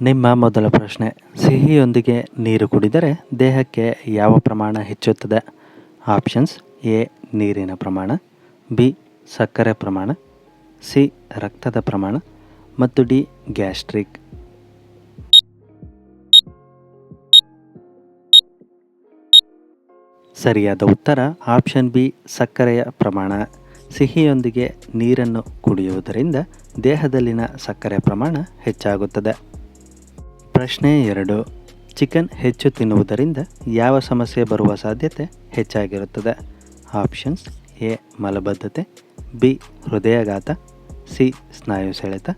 ನಿಮ್ಮ ಮೊದಲ ಪ್ರಶ್ನೆ, ಸಿಹಿಯೊಂದಿಗೆ ನೀರು ಕುಡಿದರೆ ದೇಹಕ್ಕೆ ಯಾವ ಪ್ರಮಾಣ ಹೆಚ್ಚುತ್ತದೆ? ಆಪ್ಷನ್ಸ್, ಎ, ನೀರಿನ ಪ್ರಮಾಣ, ಬಿ, ಸಕ್ಕರೆ ಪ್ರಮಾಣ, ಸಿ, ರಕ್ತದ ಪ್ರಮಾಣ ಮತ್ತು ಡಿ, ಗ್ಯಾಸ್ಟ್ರಿಕ್. ಸರಿಯಾದ ಉತ್ತರ, ಆಪ್ಷನ್ ಬಿ, ಸಕ್ಕರೆಯ ಪ್ರಮಾಣ. ಸಿಹಿಯೊಂದಿಗೆ ನೀರನ್ನು ಕುಡಿಯುವುದರಿಂದ ದೇಹದಲ್ಲಿನ ಸಕ್ಕರೆ ಪ್ರಮಾಣ ಹೆಚ್ಚಾಗುತ್ತದೆ. ಪ್ರಶ್ನೆ ಎರಡು. ಚಿಕನ್ ಹೆಚ್ಚು ತಿನ್ನುವುದರಿಂದ ಯಾವ ಸಮಸ್ಯೆ ಬರುವ ಸಾಧ್ಯತೆ ಹೆಚ್ಚಾಗಿರುತ್ತದೆ? Options A. ಮಲಬದ್ಧತೆ, ಬಿ. ಹೃದಯಾಘಾತ, ಸಿ. ಸ್ನಾಯು ಸೆಳೆತ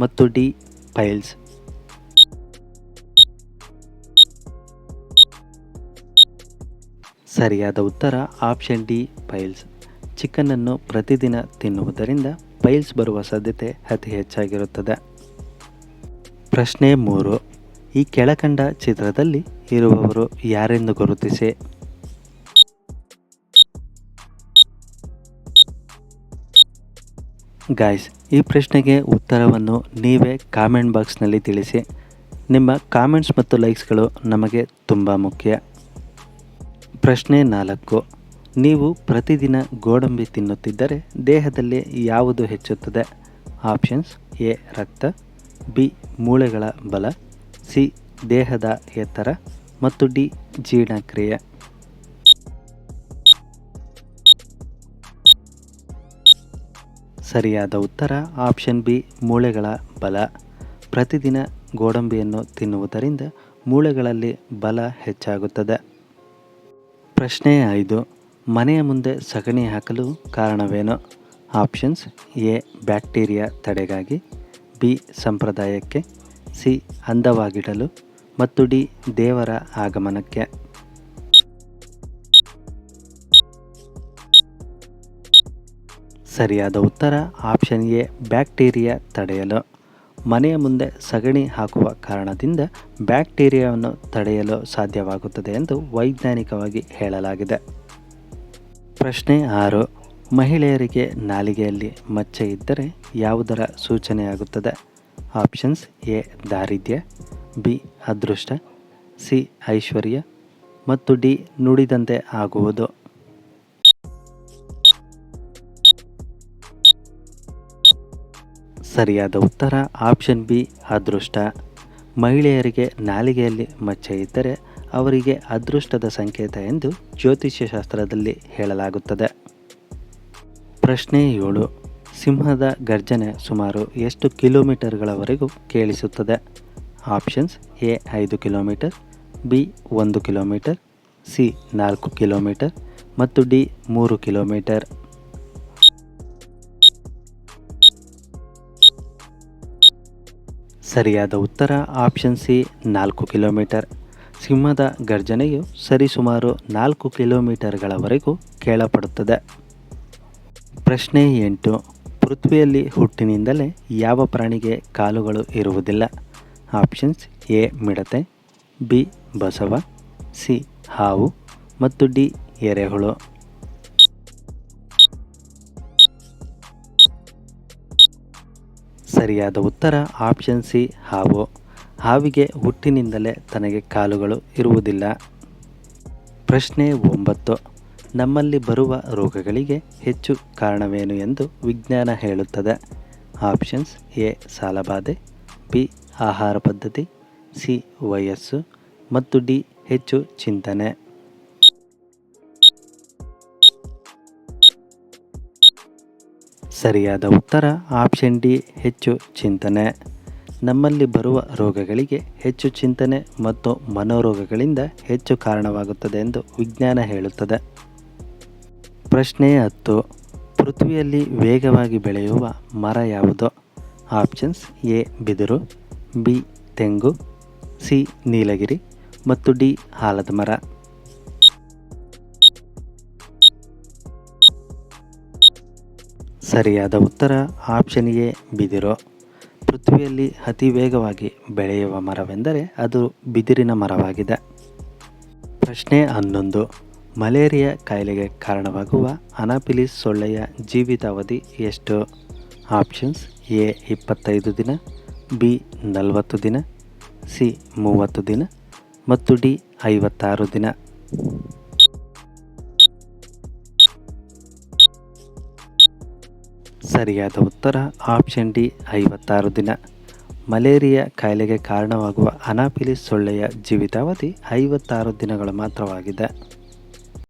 ಮತ್ತು ಡಿ. ಪೈಲ್ಸ್. ಸರಿಯಾದ ಉತ್ತರ ಆಪ್ಷನ್ ಡಿ. ಪೈಲ್ಸ್. ಚಿಕನನ್ನು ಪ್ರತಿದಿನ ತಿನ್ನುವುದರಿಂದ ಪೈಲ್ಸ್ ಬರುವ ಸಾಧ್ಯತೆ ಅತಿ ಹೆಚ್ಚಾಗಿರುತ್ತದೆ. ಪ್ರಶ್ನೆ ಮೂರು. ಈ ಕೆಳಕಂಡ ಚಿತ್ರದಲ್ಲಿ ಇರುವವರು ಯಾರೆಂದು ಗುರುತಿಸಿ? ಗಾಯ್ಸ್ ಈ ಪ್ರಶ್ನೆಗೆ ಉತ್ತರವನ್ನು ನೀವೇ ಕಾಮೆಂಟ್ ಬಾಕ್ಸ್ನಲ್ಲಿ ತಿಳಿಸಿ. ನಿಮ್ಮ ಕಾಮೆಂಟ್ಸ್ ಮತ್ತು ಲೈಕ್ಸ್ಗಳು ನಮಗೆ ತುಂಬ ಮುಖ್ಯ. ಪ್ರಶ್ನೆ ನಾಲ್ಕು. ನೀವು ಪ್ರತಿದಿನ ಗೋಡಂಬಿ ತಿನ್ನುತ್ತಿದ್ದರೆ ದೇಹದಲ್ಲಿ ಯಾವುದು ಹೆಚ್ಚುತ್ತದೆ? ಆಪ್ಷನ್ಸ್ ಎ ರಕ್ತ ಬಿ ಮೂಳೆಗಳ ಬಲ ಸಿ ದೇಹದ ಎತ್ತರ ಮತ್ತು ಡಿ ಜೀರ್ಣಕ್ರಿಯೆ. ಸರಿಯಾದ ಉತ್ತರ ಆಪ್ಷನ್ ಬಿ, ಮೂಳೆಗಳ ಬಲ. ಪ್ರತಿದಿನ ಗೋಡಂಬಿಯನ್ನು ತಿನ್ನುವುದರಿಂದ ಮೂಳೆಗಳಲ್ಲಿ ಬಲ ಹೆಚ್ಚಾಗುತ್ತದೆ. ಪ್ರಶ್ನೆ ಐದು, ಮನೆಯ ಮುಂದೆ ಸಗಣಿ ಹಾಕಲು ಕಾರಣವೇನು? ಆಪ್ಷನ್ಸ್ ಎ, ಬ್ಯಾಕ್ಟೀರಿಯಾ ತಡೆಗಾಗಿ, ಬಿ, ಸಂಪ್ರದಾಯಕ್ಕೆ. ಸಿ ಅಂದವಾಗಿಡಲು ಮತ್ತು ಡಿ ದೇವರ ಆಗಮನಕ್ಕೆ. ಸರಿಯಾದ ಉತ್ತರ ಆಪ್ಷನ್ ಎ, ಬ್ಯಾಕ್ಟೀರಿಯಾ ತಡೆಯಲು. ಮನೆಯ ಮುಂದೆ ಸಗಣಿ ಹಾಕುವ ಕಾರಣದಿಂದ ಬ್ಯಾಕ್ಟೀರಿಯಾವನ್ನು ತಡೆಯಲು ಸಾಧ್ಯವಾಗುತ್ತದೆ ಎಂದು ವೈಜ್ಞಾನಿಕವಾಗಿ ಹೇಳಲಾಗಿದೆ. ಪ್ರಶ್ನೆ ಆರು, ಮಹಿಳೆಯರಿಗೆ ನಾಲಿಗೆಯಲ್ಲಿ ಮಚ್ಚೆ ಇದ್ದರೆ ಯಾವುದರ ಸೂಚನೆಯಾಗುತ್ತದೆ? ಆಪ್ಷನ್ಸ್ ಎ ದಾರಿದ್ರ್ಯ ಬಿ ಅದೃಷ್ಟ ಸಿ ಐಶ್ವರ್ಯ ಮತ್ತು ಡಿ ನುಡಿದಂತೆ ಆಗುವುದು. ಸರಿಯಾದ ಉತ್ತರ ಆಪ್ಷನ್ ಬಿ ಅದೃಷ್ಟ. ಮಹಿಳೆಯರಿಗೆ ನಾಲಿಗೆಯಲ್ಲಿ ಮಚ್ಚೆ ಇದ್ದರೆ ಅವರಿಗೆ ಅದೃಷ್ಟದ ಸಂಕೇತ ಎಂದು ಜ್ಯೋತಿಷ್ಯ ಶಾಸ್ತ್ರದಲ್ಲಿ ಹೇಳಲಾಗುತ್ತದೆ. ಪ್ರಶ್ನೆ ಏಳು. ಸಿಂಹದ ಗರ್ಜನೆ ಸುಮಾರು ಎಷ್ಟು ಕಿಲೋಮೀಟರ್ಗಳವರೆಗೂ ಕೇಳಿಸುತ್ತದೆ? ಆಪ್ಷನ್ಸ್ ಎ ಐದು ಕಿಲೋಮೀಟರ್, ಬಿ ಒಂದು ಕಿಲೋಮೀಟರ್, ಸಿ ನಾಲ್ಕು ಕಿಲೋಮೀಟರ್ ಮತ್ತು ಡಿ ಮೂರು ಕಿಲೋಮೀಟರ್. ಸರಿಯಾದ ಉತ್ತರ ಆಪ್ಷನ್ ಸಿ ನಾಲ್ಕು ಕಿಲೋಮೀಟರ್. ಸಿಂಹದ ಗರ್ಜನೆಯು ಸರಿಸುಮಾರು ನಾಲ್ಕು ಕಿಲೋಮೀಟರ್ಗಳವರೆಗೂ ಕೇಳಪಡುತ್ತದೆ ಪ್ರಶ್ನೆ ಎಂಟು. ಪೃಥ್ವಿಯಲ್ಲಿ ಹುಟ್ಟಿನಿಂದಲೇ ಯಾವ ಪ್ರಾಣಿಗೆ ಕಾಲುಗಳು ಇರುವುದಿಲ್ಲ? ಆಪ್ಷನ್ಸ್ ಎ, ಮಿಡತೆ, ಬಿ, ಬಸವ, ಸಿ, ಹಾವು ಮತ್ತು ಡಿ, ಎರೆಹುಳು. ಸರಿಯಾದ ಉತ್ತರ ಆಪ್ಷನ್ ಸಿ, ಹಾವು. ಹಾವಿಗೆ ಹುಟ್ಟಿನಿಂದಲೇ ತನಗೆ ಕಾಲುಗಳು ಇರುವುದಿಲ್ಲ. ಪ್ರಶ್ನೆ ಒಂಬತ್ತು. ನಮ್ಮಲ್ಲಿ ಬರುವ ರೋಗಗಳಿಗೆ ಹೆಚ್ಚು ಕಾರಣವೇನು ಎಂದು ವಿಜ್ಞಾನ ಹೇಳುತ್ತದೆ. ಆಪ್ಷನ್ಸ್ ಎ, ಸಾಲಬಾಧೆ, ಬಿ, ಆಹಾರ ಪದ್ಧತಿ, ಸಿ, ವಯಸ್ಸು ಮತ್ತು ಡಿ, ಹೆಚ್ಚು ಚಿಂತನೆ. ಸರಿಯಾದ ಉತ್ತರ ಆಪ್ಷನ್ ಡಿ, ಹೆಚ್ಚು ಚಿಂತನೆ. ನಮ್ಮಲ್ಲಿ ಬರುವ ರೋಗಗಳಿಗೆ ಹೆಚ್ಚು ಚಿಂತನೆ ಮತ್ತು ಮನೋರೋಗಗಳಿಂದ ಹೆಚ್ಚು ಕಾರಣವಾಗುತ್ತದೆ ಎಂದು ವಿಜ್ಞಾನ ಹೇಳುತ್ತದೆ. ಪ್ರಶ್ನೆ ಹತ್ತು. ಪೃಥ್ವಿಯಲ್ಲಿ ವೇಗವಾಗಿ ಬೆಳೆಯುವ ಮರ ಯಾವುದು? ಆಪ್ಷನ್ಸ್ ಎ, ಬಿದಿರು, ಬಿ, ತೆಂಗು, ಸಿ, ನೀಲಗಿರಿ ಮತ್ತು ಡಿ ಆಲದ ಮರ. ಸರಿಯಾದ ಉತ್ತರ ಆಪ್ಷನ್ ಎ, ಬಿದಿರು. ಪೃಥ್ವಿಯಲ್ಲಿ ಅತಿ ವೇಗವಾಗಿ ಬೆಳೆಯುವ ಮರವೆಂದರೆ ಅದು ಬಿದಿರಿನ ಮರವಾಗಿದೆ. ಪ್ರಶ್ನೆ ಹನ್ನೊಂದು. ಮಲೇರಿಯಾ ಕಾಯಿಲೆಗೆ ಕಾರಣವಾಗುವ ಅನಾಪಿಲಿಸ್ ಸೊಳ್ಳೆಯ ಜೀವಿತಾವಧಿ ಎಷ್ಟು? ಆಪ್ಷನ್ಸ್ ಎ, ಇಪ್ಪತ್ತೈದು ದಿನ, ಬಿ, ನಲವತ್ತು ದಿನ, ಸಿ, ಮೂವತ್ತು ದಿನ ಮತ್ತು ಡಿ, ಐವತ್ತಾರು ದಿನ. ಸರಿಯಾದ ಉತ್ತರ ಆಪ್ಷನ್ ಡಿ, ಐವತ್ತಾರು ದಿನ. ಮಲೇರಿಯಾ ಕಾಯಿಲೆಗೆ ಕಾರಣವಾಗುವ ಅನಾಫಿಲಿಸ್ ಸೊಳ್ಳೆಯ ಜೀವಿತಾವಧಿ ಐವತ್ತಾರು ದಿನಗಳು ಮಾತ್ರವಾಗಿದೆ.